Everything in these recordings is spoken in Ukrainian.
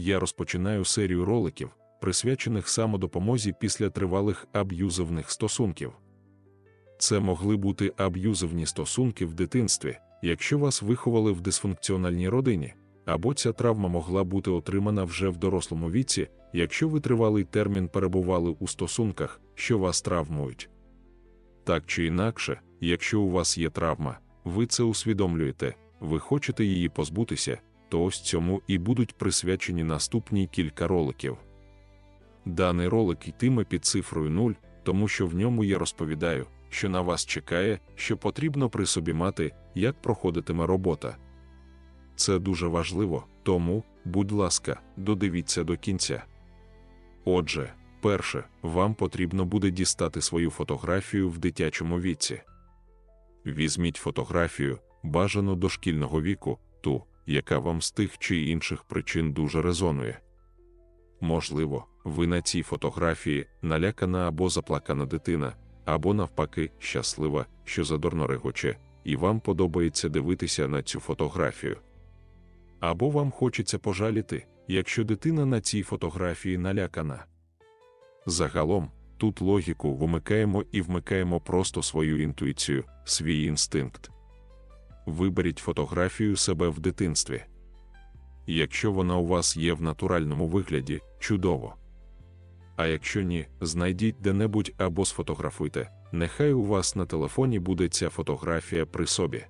я розпочинаю серію роликів, присвячених самодопомозі після тривалих аб'юзивних стосунків. Це могли бути аб'юзивні стосунки в дитинстві, якщо вас виховали в дисфункціональній родині, або ця травма могла бути отримана вже в дорослому віці, якщо ви тривалий термін перебували у стосунках, що вас травмують. Так чи інакше, якщо у вас є травма, ви це усвідомлюєте, ви хочете її позбутися, то ось цьому і будуть присвячені наступні кілька роликів. Даний ролик йтиме під цифрою 0, тому що в ньому я розповідаю, що на вас чекає, що потрібно при собі мати, як проходитиме робота. Це дуже важливо, тому, будь ласка, додивіться до кінця. Отже, перше, вам потрібно буде дістати свою фотографію в дитячому віці. Візьміть фотографію, бажано дошкільного віку, ту, яка вам з тих чи інших причин дуже резонує. Можливо, ви на цій фотографії налякана або заплакана дитина, або навпаки, щаслива, що задорно регоче, і вам подобається дивитися на цю фотографію. Або вам хочеться пожаліти, якщо дитина на цій фотографії налякана. Загалом, тут логіку вимикаємо і вмикаємо просто свою інтуїцію, свій інстинкт. Виберіть фотографію себе в дитинстві. Якщо вона у вас є в натуральному вигляді, чудово. А якщо ні, знайдіть де-небудь або сфотографуйте, нехай у вас на телефоні буде ця фотографія при собі.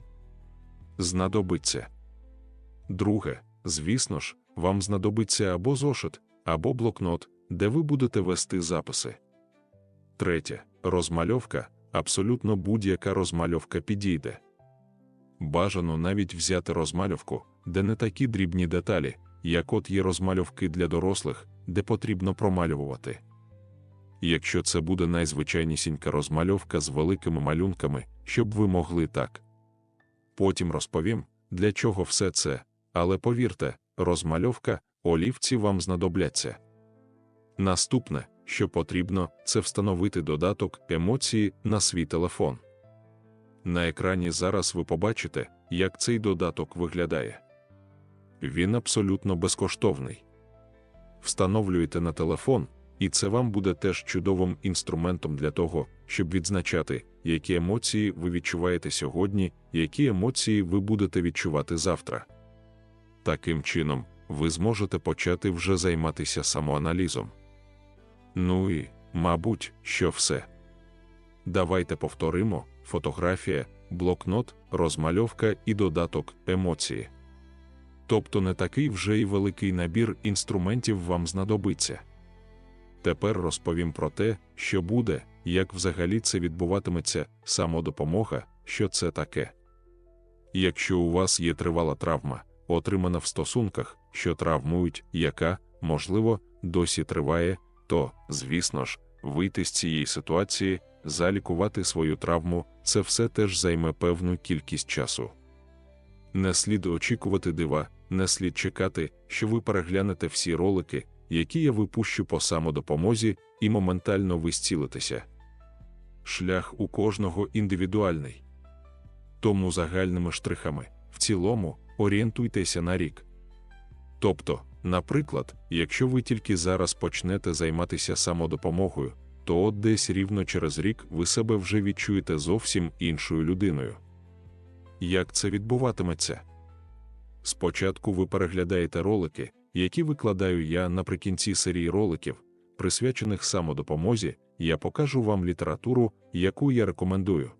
Знадобиться. Друге, звісно ж, вам знадобиться або зошит, або блокнот, де ви будете вести записи. Третє розмальовка абсолютно будь-яка розмальовка підійде. Бажано навіть взяти розмальовку, де не такі дрібні деталі, як от є розмальовки для дорослих, де потрібно промалювати. Якщо це буде найзвичайнісінька розмальовка з великими малюнками, щоб ви могли так. Потім розповім, для чого все це, але повірте, розмальовка, олівці вам знадобляться. Наступне, що потрібно, це встановити додаток емоції на свій телефон. На екрані зараз ви побачите, як цей додаток виглядає. Він абсолютно безкоштовний. Встановлюєте на телефон, і це вам буде теж чудовим інструментом для того, щоб відзначати, які емоції ви відчуваєте сьогодні, які емоції ви будете відчувати завтра. Таким чином, ви зможете почати вже займатися самоаналізом. Ну і, мабуть, що все. Давайте повторимо фотографія, блокнот, розмальовка і додаток емоції. Тобто не такий вже й великий набір інструментів вам знадобиться. Тепер розповім про те, що буде, як взагалі це відбуватиметься, самодопомога, що це таке. Якщо у вас є тривала травма, отримана в стосунках, що травмують, яка, можливо, досі триває, то, звісно ж, вийти з цієї ситуації, залікувати свою травму, це все теж займе певну кількість часу. Не слід очікувати дива, не слід чекати, що ви переглянете всі ролики, які я випущу по самодопомозі, і моментально ви зцілитеся. Шлях у кожного індивідуальний. Тому загальними штрихами, в цілому, орієнтуйтеся на рік. Тобто, наприклад, якщо ви тільки зараз почнете займатися самодопомогою, то десь рівно через рік ви себе вже відчуєте зовсім іншою людиною. Як це відбуватиметься? Спочатку ви переглядаєте ролики, які викладаю я наприкінці серії роликів, присвячених самодопомозі, я покажу вам літературу, яку я рекомендую.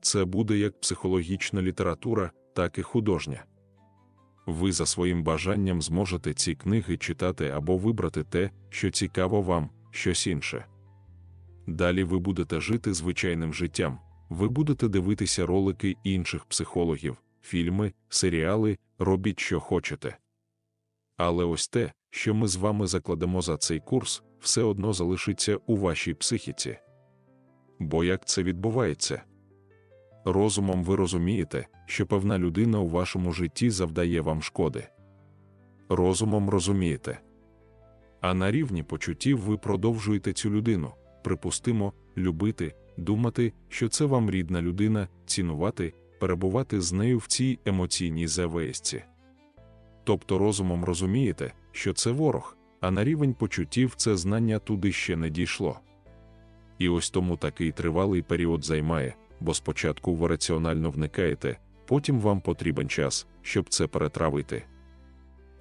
Це буде як психологічна література, так і художня. Ви за своїм бажанням зможете ці книги читати або вибрати те, що цікаво вам, щось інше. Далі ви будете жити звичайним життям, ви будете дивитися ролики інших психологів, фільми, серіали, робіть, що хочете. Але ось те, що ми з вами закладемо за цей курс, все одно залишиться у вашій психіці. Бо як це відбувається? Розумом ви розумієте, що певна людина у вашому житті завдає вам шкоди. Розумом розумієте. А на рівні почуттів ви продовжуєте цю людину, припустимо, любити, думати, що це вам рідна людина, цінувати, перебувати з нею в цій емоційній завесці. Тобто розумом розумієте, що це ворог, а на рівень почуттів це знання туди ще не дійшло. І ось тому такий тривалий період займає, бо спочатку ви раціонально вникаєте, потім вам потрібен час, щоб це перетравити.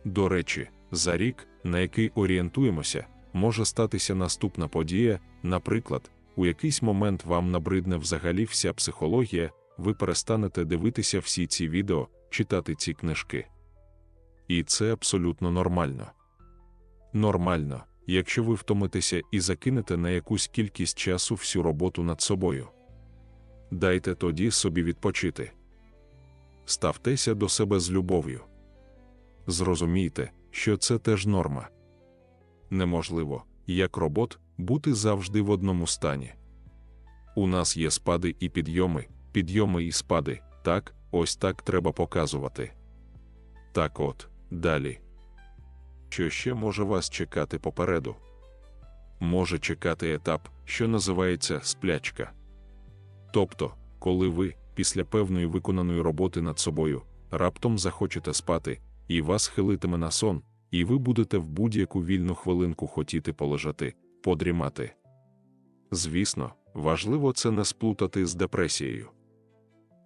До речі, за рік, на який орієнтуємося, може статися наступна подія, наприклад, у якийсь момент вам набридне взагалі вся психологія, ви перестанете дивитися всі ці відео, читати ці книжки. І це абсолютно нормально. Нормально, якщо ви втомитеся і закинете на якусь кількість часу всю роботу над собою. Дайте тоді собі відпочити. Ставтеся до себе з любов'ю. Зрозумійте, що це теж норма. Неможливо, як робот, бути завжди в одному стані. У нас є спади і підйоми, підйоми і спади, так, ось так треба показувати. Так от, далі. Що ще може вас чекати попереду? Може чекати етап, що називається сплячка. Тобто, коли ви, після певної виконаної роботи над собою, раптом захочете спати, і вас хилитиме на сон, і ви будете в будь-яку вільну хвилинку хотіти полежати, подрімати. Звісно, важливо це не сплутати з депресією.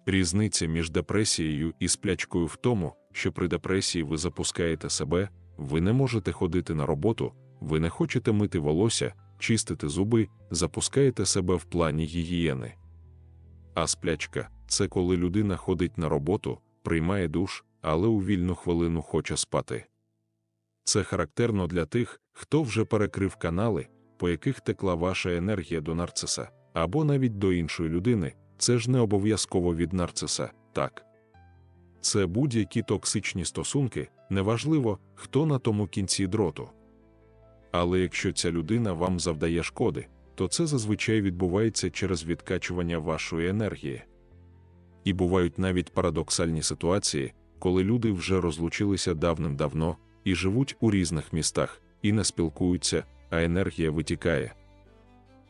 Різниця між депресією і сплячкою в тому, що при депресії ви запускаєте себе, ви не можете ходити на роботу, ви не хочете мити волосся, чистити зуби, запускаєте себе в плані гігієни. А сплячка це коли людина ходить на роботу, приймає душ, але у вільну хвилину хоче спати. Це характерно для тих, хто вже перекрив канали, по яких текла ваша енергія до нарциса, або навіть до іншої людини, це ж не обов'язково від нарциса, так. Це будь-які токсичні стосунки, неважливо, хто на тому кінці дроту. Але якщо ця людина вам завдає шкоди, то це зазвичай відбувається через відкачування вашої енергії. І бувають навіть парадоксальні ситуації, коли люди вже розлучилися давним-давно і живуть у різних містах, і не спілкуються, а енергія витікає.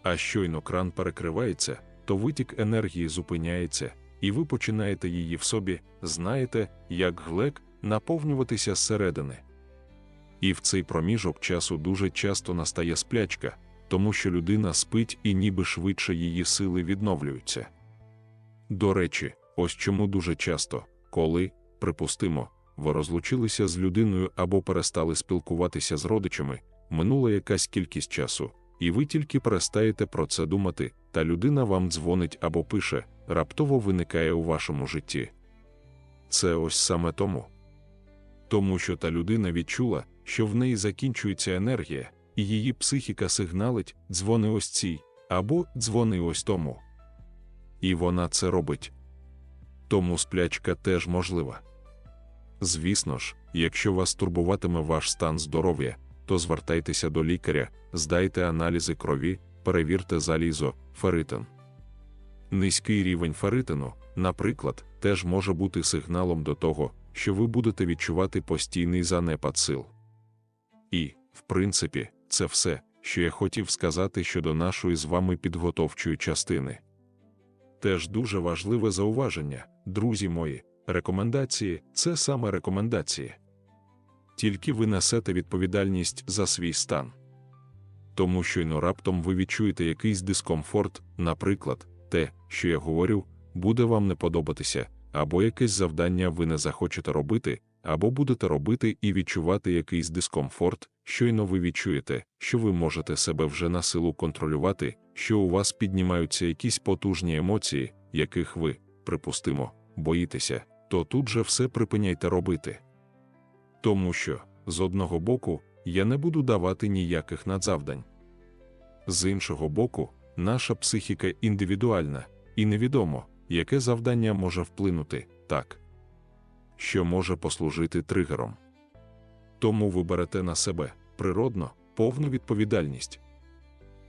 А щойно кран перекривається, то витік енергії зупиняється, і ви починаєте її в собі, знаєте, як глек, наповнюватися зсередини. І в цей проміжок часу дуже часто настає сплячка, тому що людина спить і ніби швидше її сили відновлюються. До речі, ось чому дуже часто, коли, припустимо, ви розлучилися з людиною або перестали спілкуватися з родичами, минула якась кількість часу, і ви тільки перестаєте про це думати, та людина вам дзвонить або пише, раптово виникає у вашому житті. Це ось саме тому. Тому що та людина відчула, що в неї закінчується енергія, і її психіка сигналить дзвони ось цій, або дзвони ось тому. І вона це робить. Тому сплячка теж можлива. Звісно ж, якщо вас турбуватиме ваш стан здоров'я, то звертайтеся до лікаря, здайте аналізи крові, перевірте залізо, ферритин. Низький рівень ферритину, наприклад, теж може бути сигналом до того, що ви будете відчувати постійний занепад сил. І, в принципі, це все, що я хотів сказати щодо нашої з вами підготовчої частини. Теж дуже важливе зауваження, друзі мої, рекомендації це саме рекомендації. Тільки ви несете відповідальність за свій стан. Тому щойно раптом ви відчуєте якийсь дискомфорт, наприклад, те, що я говорю, буде вам не подобатися, або якесь завдання ви не захочете робити, або будете робити і відчувати якийсь дискомфорт, щойно ви відчуєте, що ви можете себе вже на силу контролювати, що у вас піднімаються якісь потужні емоції, яких ви, припустимо, боїтеся, то тут же все припиняйте робити. Тому що, з одного боку, я не буду давати ніяких надзавдань. З іншого боку, наша психіка індивідуальна, і невідомо, яке завдання може вплинути так, що може послужити тригером. Тому ви берете на себе природно повну відповідальність.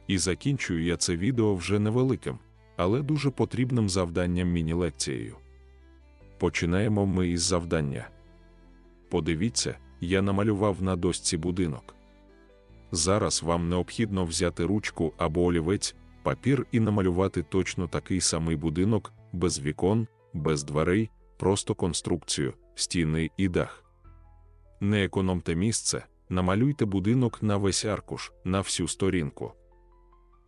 І закінчую я це відео вже невеликим, але дуже потрібним завданням міні-лекцією. Починаємо ми із завдання. Подивіться, я намалював на дошці будинок. Зараз вам необхідно взяти ручку або олівець, папір і намалювати точно такий самий будинок, без вікон, без дверей, просто конструкцію, стіни і дах. Не економте місце, намалюйте будинок на весь аркуш, на всю сторінку.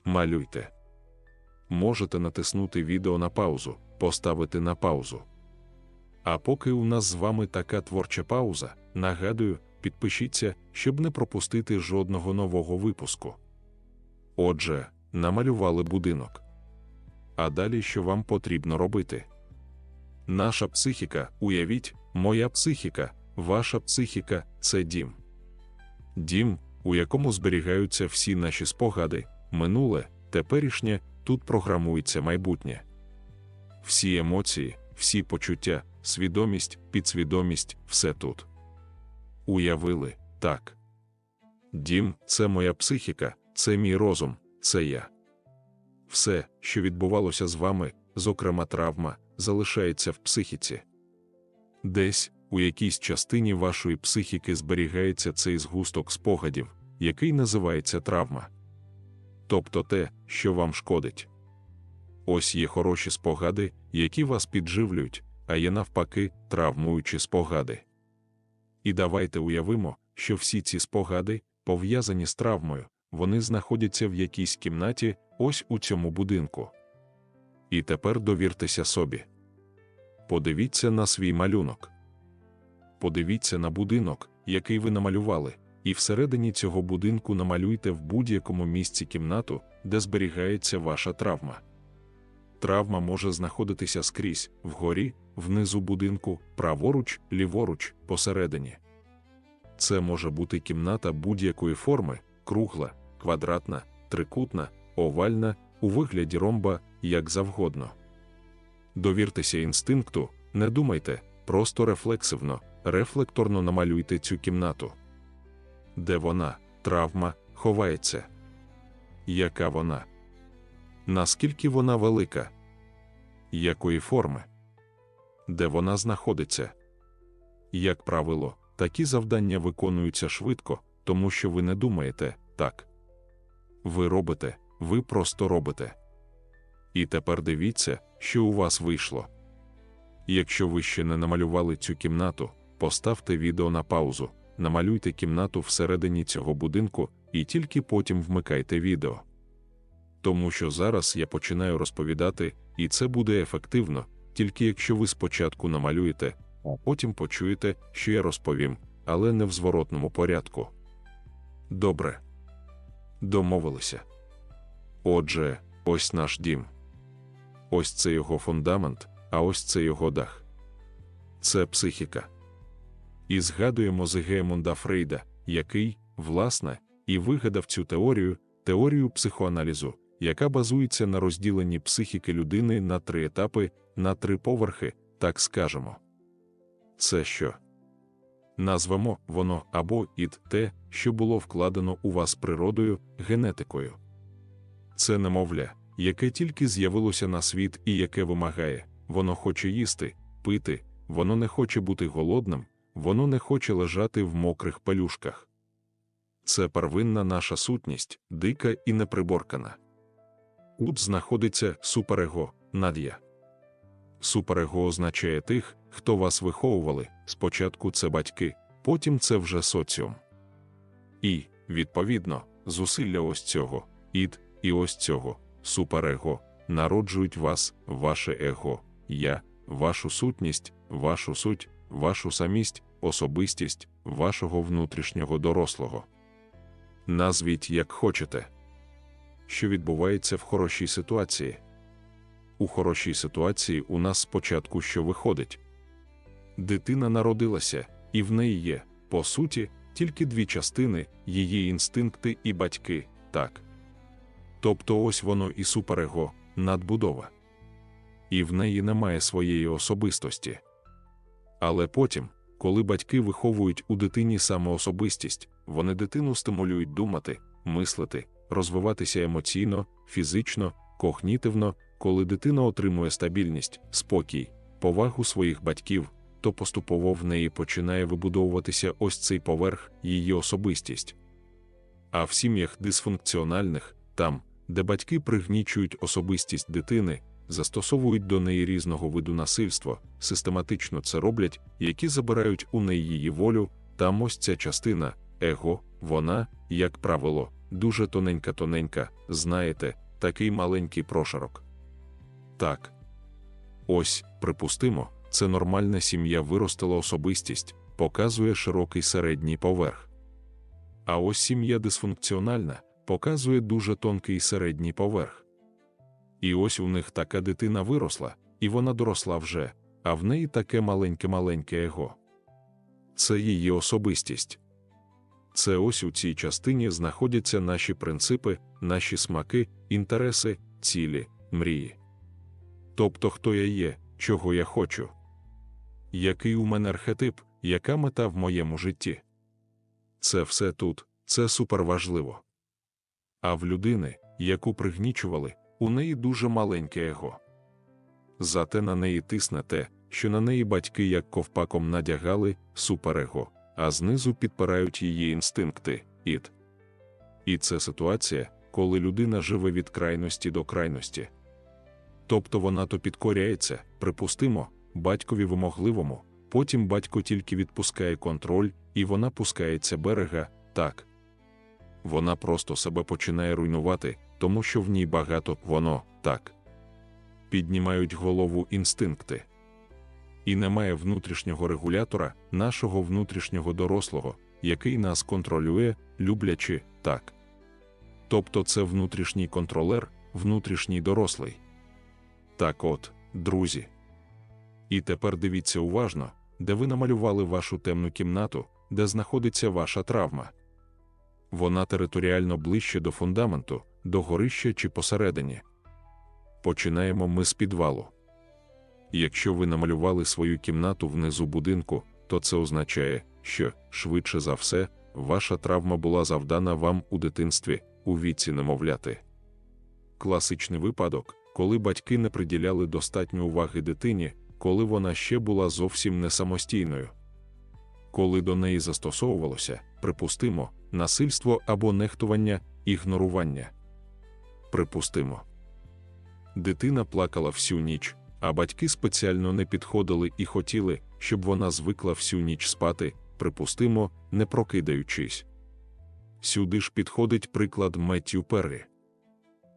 Малюйте. Можете натиснути відео на паузу, поставити на паузу. А поки у нас з вами така творча пауза, нагадую, підпишіться, щоб не пропустити жодного нового випуску. Отже, намалювали будинок. А далі що вам потрібно робити? Наша психіка, уявіть, моя психіка, ваша психіка це дім. Дім, у якому зберігаються всі наші спогади, минуле, теперішнє, тут програмується майбутнє. Всі емоції, всі почуття, свідомість, підсвідомість, все тут. Уявили, так. Дім це моя психіка, це мій розум, це я. Все, що відбувалося з вами, зокрема травма, залишається в психіці. Десь, у якійсь частині вашої психіки зберігається цей згусток спогадів, який називається травма. Тобто те, що вам шкодить. Ось є хороші спогади, які вас підживлюють, а є навпаки травмуючі спогади. І давайте уявимо, що всі ці спогади, пов'язані з травмою, вони знаходяться в якійсь кімнаті, ось у цьому будинку. І тепер довіртеся собі. Подивіться на свій малюнок. Подивіться на будинок, який ви намалювали, і всередині цього будинку намалюйте в будь-якому місці кімнату, де зберігається ваша травма. Травма може знаходитися скрізь вгорі, внизу будинку, праворуч, ліворуч, посередині. Це може бути кімната будь-якої форми, кругла, квадратна, трикутна, овальна, у вигляді ромба, як завгодно. Довіртеся інстинкту, не думайте, просто рефлексивно, рефлекторно намалюйте цю кімнату. Де вона, травма, ховається? Яка вона? Наскільки вона велика? Якої форми? Де вона знаходиться? Як правило, такі завдання виконуються швидко, тому що ви не думаєте так. Ви робите, ви просто робите. І тепер дивіться, що у вас вийшло. Якщо ви ще не намалювали цю кімнату, поставте відео на паузу, намалюйте кімнату всередині цього будинку і тільки потім вмикайте відео. Тому що зараз я починаю розповідати, і це буде ефективно, тільки якщо ви спочатку намалюєте, а потім почуєте, що я розповім, але не в зворотному порядку. Добре. Домовилися. Отже, ось наш дім. Ось це його фундамент, а ось це його дах. Це психіка. І згадуємо Зигемунда Фрейда, який, власне, і вигадав цю теорію, теорію психоаналізу, яка базується на розділенні психіки людини на три етапи, на три поверхи, так скажемо. Це що? Назвемо воно або ід те, що було вкладено у вас природою, генетикою. Це немовля, яке тільки з'явилося на світ і яке вимагає, воно хоче їсти, пити, воно не хоче бути голодним, воно не хоче лежати в мокрих пелюшках. Це первинна наша сутність, дика і неприборкана. Тут знаходиться суперего, надія. Суперего означає тих, хто вас виховували, спочатку це батьки, потім це вже соціум. І, відповідно, зусилля ось цього, ід і ось цього, суперего, народжують вас, ваше его, я, вашу сутність, вашу суть, вашу самість, особистість, вашого внутрішнього дорослого. Назвіть як хочете. Що відбувається в хорошій ситуації? У хорошій ситуації у нас спочатку що виходить? Дитина народилася, і в неї є, по суті, тільки дві частини її інстинкти і батьки, так. Тобто ось воно і суперего, надбудова. І в неї немає своєї особистості. Але потім, коли батьки виховують у дитині самоособистість, вони дитину стимулюють думати, мислити, розвиватися емоційно, фізично, когнітивно, коли дитина отримує стабільність, спокій, повагу своїх батьків, то поступово в неї починає вибудовуватися ось цей поверх, її особистість. А в сім'ях дисфункціональних, там, де батьки пригнічують особистість дитини, застосовують до неї різного виду насильства, систематично це роблять, які забирають у неї її волю, там ось ця частина, его, вона, як правило, дуже тоненька-тоненька, знаєте, такий маленький прошарок. Так. Ось, припустимо, це нормальна сім'я виростила особистість, показує широкий середній поверх. А ось сім'я дисфункціональна, показує дуже тонкий середній поверх. І ось у них така дитина виросла, і вона доросла вже, а в неї таке маленьке-маленьке его. Це її особистість. Це ось у цій частині знаходяться наші принципи, наші смаки, інтереси, цілі, мрії. Тобто, хто я є, чого я хочу, який у мене архетип, яка мета в моєму житті. Це все тут, це суперважливо. А в людини, яку пригнічували, у неї дуже маленьке его. Зате на неї тисне те, що на неї батьки як ковпаком надягали суперего, а знизу підпирають її інстинкти, ід. І це ситуація, коли людина живе від крайності до крайності. Тобто вона то підкоряється, припустимо, батькові вимогливому, потім батько тільки відпускає контроль, і вона пускається берега, так. Вона просто себе починає руйнувати, тому що в ній багато воно так. Піднімають голову інстинкти. І немає внутрішнього регулятора, нашого внутрішнього дорослого, який нас контролює, люблячи так. Тобто це внутрішній контролер, внутрішній дорослий. Так от, друзі. І тепер дивіться уважно, де ви намалювали вашу темну кімнату, де знаходиться ваша травма. Вона територіально ближче до фундаменту, до горища чи посередині. Починаємо ми з підвалу. Якщо ви намалювали свою кімнату внизу будинку, то це означає, що, швидше за все, ваша травма була завдана вам у дитинстві, у віці немовляти. Класичний випадок, коли батьки не приділяли достатньо уваги дитині, коли вона ще була зовсім не самостійною. Коли до неї застосовувалося, припустимо, насильство або нехтування, ігнорування. Припустимо. Дитина плакала всю ніч, а батьки спеціально не підходили і хотіли, щоб вона звикла всю ніч спати, припустимо, не прокидаючись. Сюди ж підходить приклад Меттю Перрі.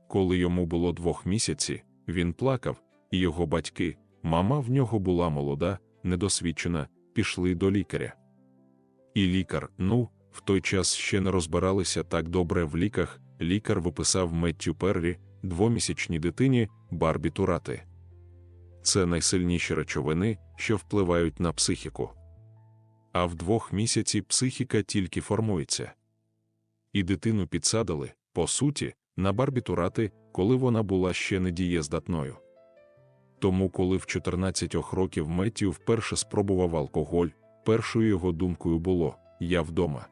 Коли йому було двох місяці, він плакав, і його батьки, мама в нього була молода, недосвідчена, пішли до лікаря. І лікар, ну, в той час ще не розбиралися так добре в ліках, лікар виписав Меттю Перрі, двомісячній дитині, барбітурати. Це найсильніші речовини, що впливають на психіку. А в двох місяці психіка тільки формується. І дитину підсадили, по суті, на барбітурати, коли вона була ще недієздатною. Тому, коли в 14 років Меттію вперше спробував алкоголь, першою його думкою було Я вдома.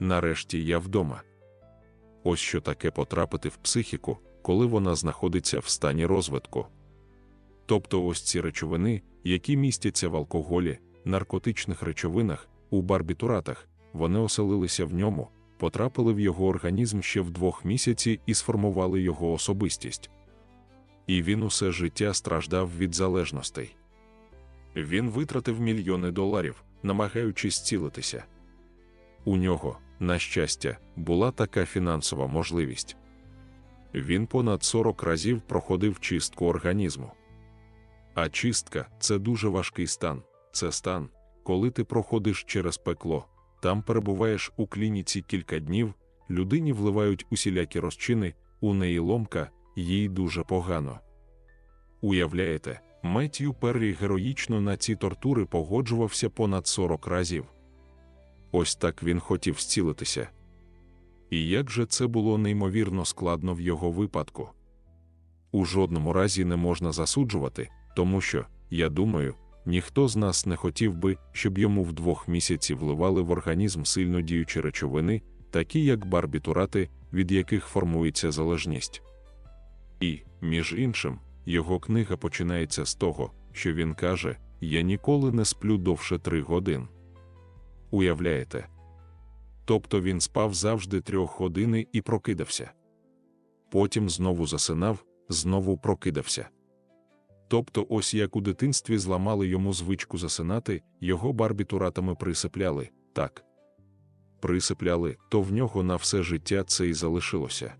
Нарешті я вдома. Ось що таке потрапити в психіку, коли вона знаходиться в стані розвитку. Тобто ось ці речовини, які містяться в алкоголі, наркотичних речовинах, у барбітуратах, вони оселилися в ньому, потрапили в його організм ще в двох місяці і сформували його особистість. І він усе життя страждав від залежностей. Він витратив мільйони доларів, намагаючись цілитися. У нього, на щастя, була така фінансова можливість. Він понад 40 разів проходив чистку організму. А чистка це дуже важкий стан. Це стан, коли ти проходиш через пекло, там перебуваєш у клініці кілька днів, людині вливають усілякі розчини, у неї ломка, їй дуже погано. Уявляєте, Меттью Перрі героїчно на ці тортури погоджувався понад 40 разів. Ось так він хотів зцілитися. І як же це було неймовірно складно в його випадку? У жодному разі не можна засуджувати, тому що, я думаю, ніхто з нас не хотів би, щоб йому в двох місяці вливали в організм сильно діючі речовини, такі як барбітурати, від яких формується залежність. І, між іншим, його книга починається з того, що він каже: Я ніколи не сплю довше три годин. Уявляєте? Тобто він спав завжди трьох години і прокидався. Потім знову засинав, знову прокидався. Тобто, ось як у дитинстві зламали йому звичку засинати, його барбітуратами присипляли так. присипляли, то в нього на все життя це і залишилося.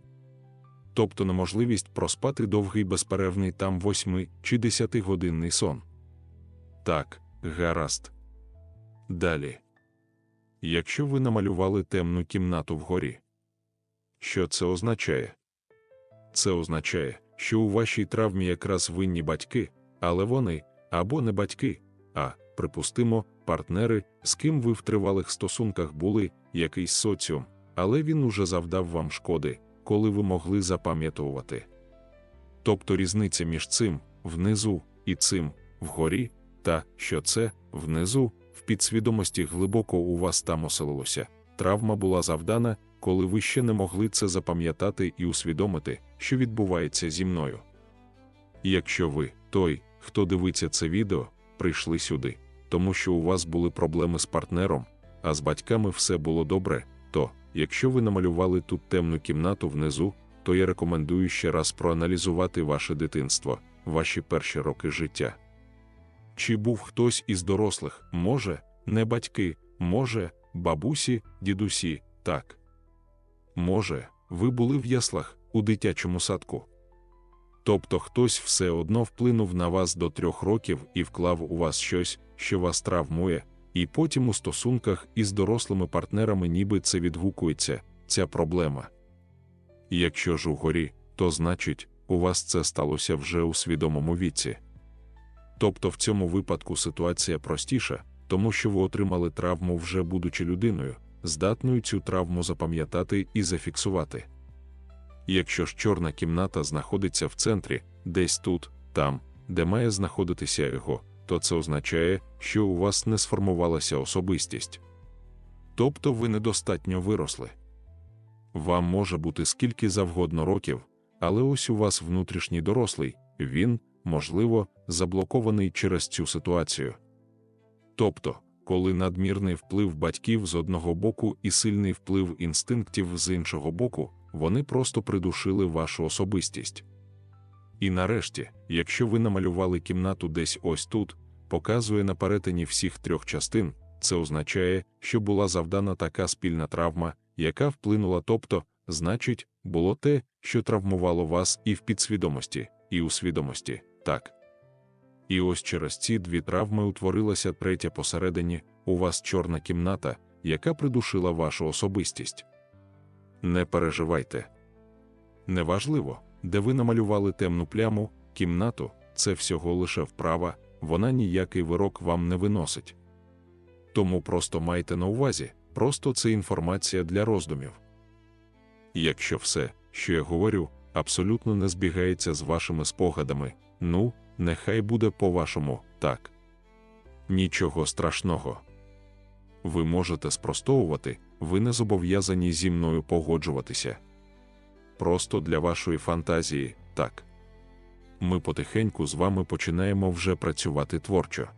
Тобто неможливість проспати довгий безперервний там 8 чи 10 годинний сон. Так, гаразд. Далі. Якщо ви намалювали темну кімнату вгорі, що це означає? Це означає, що у вашій травмі якраз винні батьки, але вони або не батьки, а, припустимо, партнери, з ким ви в тривалих стосунках були, якийсь соціум, але він уже завдав вам шкоди, коли ви могли запам'ятовувати. Тобто різниця між цим внизу і цим вгорі, та що це внизу, в підсвідомості глибоко у вас там оселилося. Травма була завдана, коли ви ще не могли це запам'ятати і усвідомити, що відбувається зі мною. Якщо ви, той, хто дивиться це відео, прийшли сюди, тому що у вас були проблеми з партнером, а з батьками все було добре, то, якщо ви намалювали тут темну кімнату внизу, то я рекомендую ще раз проаналізувати ваше дитинство, ваші перші роки життя. Чи був хтось із дорослих, може, не батьки, може, бабусі, дідусі, так. Може, ви були в яслах у дитячому садку. Тобто хтось все одно вплинув на вас до трьох років і вклав у вас щось, що вас травмує, і потім у стосунках із дорослими партнерами ніби це відгукується, ця проблема. Якщо ж угорі, то значить, у вас це сталося вже у свідомому віці. Тобто в цьому випадку ситуація простіша, тому що ви отримали травму вже будучи людиною, здатною цю травму запам'ятати і зафіксувати. Якщо ж чорна кімната знаходиться в центрі, десь тут, там, де має знаходитися його, то це означає, що у вас не сформувалася особистість. Тобто ви недостатньо виросли. Вам може бути скільки завгодно років, але ось у вас внутрішній дорослий, він, можливо, заблокований через цю ситуацію. Тобто, коли надмірний вплив батьків з одного боку і сильний вплив інстинктів з іншого боку, вони просто придушили вашу особистість. І нарешті, якщо ви намалювали кімнату десь ось тут, показує на перетині всіх трьох частин, це означає, що була завдана така спільна травма, яка вплинула, тобто, значить, було те, що травмувало вас і в підсвідомості, і у свідомості, так. І ось через ці дві травми утворилася третя посередині, у вас чорна кімната, яка придушила вашу особистість. Не переживайте. Неважливо, де ви намалювали темну пляму, кімнату, це всього лише вправа, вона ніякий вирок вам не виносить. Тому просто майте на увазі, просто це інформація для роздумів. Якщо все, що я говорю, абсолютно не збігається з вашими спогадами, ну, нехай буде по-вашому, так. Нічого страшного. Ви можете спростовувати, ви не зобов'язані зі мною погоджуватися. Просто для вашої фантазії, так. Ми потихеньку з вами починаємо вже працювати творчо.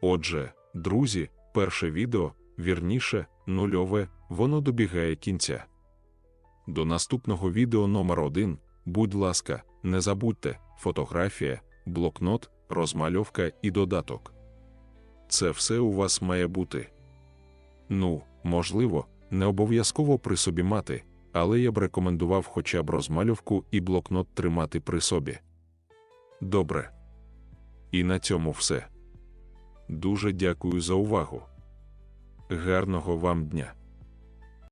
Отже, друзі, перше відео, вірніше, нульове, воно добігає кінця. До наступного відео номер 1 будь ласка, не забудьте фотографія, блокнот, розмальовка і додаток. Це все у вас має бути. Ну, можливо, не обов'язково при собі мати, але я б рекомендував хоча б розмальовку і блокнот тримати при собі. Добре. І на цьому все. Дуже дякую за увагу. Гарного вам дня!